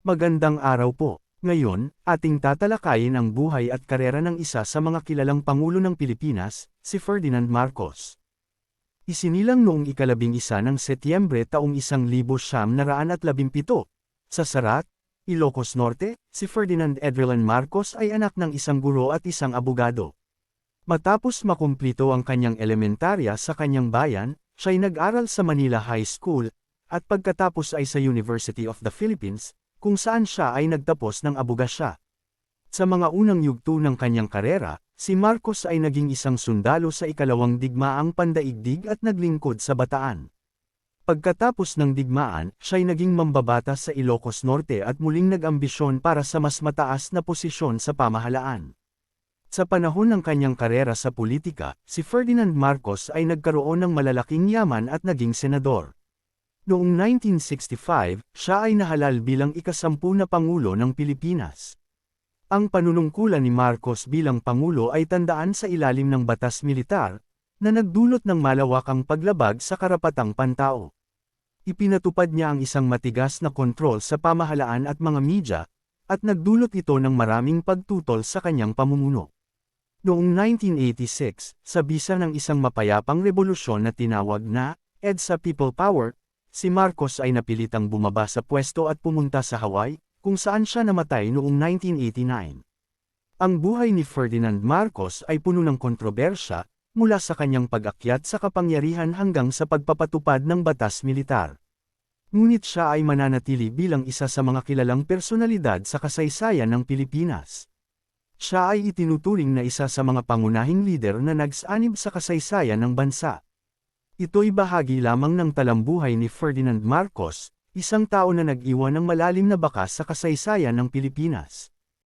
Magandang araw po. Ngayon, ating tatalakayin ang buhay at karera ng isa sa mga kilalang Pangulo ng Pilipinas, si Ferdinand Marcos. Isinilang noong ikalabing isa ng Setyembre taong isang libo siyam naraan at labimpito. Sa Sarat, Ilocos Norte, si Ferdinand Edrelan Marcos ay anak ng isang guro at isang abogado. Matapos makumplito ang kanyang elementarya sa kanyang bayan, siya'y nag-aral sa Manila High School, at pagkatapos ay sa University of the Philippines, kung saan siya ay nagtapos ng abogasya. Sa mga unang yugto ng kanyang karera, si Marcos ay naging isang sundalo sa ikalawang digmaang pandaigdig at naglingkod sa bataan. Pagkatapos ng digmaan, siya'y naging mambabata sa Ilocos Norte at muling nag-ambisyon para sa mas mataas na posisyon sa pamahalaan. Sa panahon ng kanyang karera sa politika, si Ferdinand Marcos ay nagkaroon ng malalaking yaman at naging senador. Noong 1965, siya ay nahalal bilang ikasampu na Pangulo ng Pilipinas. Ang panunungkulan ni Marcos bilang Pangulo ay tandaan sa ilalim ng batas militar, na nagdulot ng malawakang paglabag sa karapatang pantao. Ipinatupad niya ang isang matigas na kontrol sa pamahalaan at mga media, at nagdulot ito ng maraming pagtutol sa kanyang pamumuno. Noong 1986, sa bisa ng isang mapayapang revolusyon na tinawag na EDSA People Power, Si Marcos ay napilitang bumaba sa pwesto at pumunta sa Hawaii, kung saan siya namatay noong 1989. Ang buhay ni Ferdinand Marcos ay puno ng kontrobersya, mula sa kanyang pag-akyat sa kapangyarihan hanggang sa pagpapatupad ng batas militar. Ngunit siya ay mananatili bilang isa sa mga kilalang personalidad sa kasaysayan ng Pilipinas. Siya ay itinuturing na isa sa mga pangunahing lider na nagsanib sa kasaysayan ng bansa. Ito'y bahagi lamang ng talambuhay ni Ferdinand Marcos, isang tao na nag-iwan ng malalim na bakas sa kasaysayan ng Pilipinas.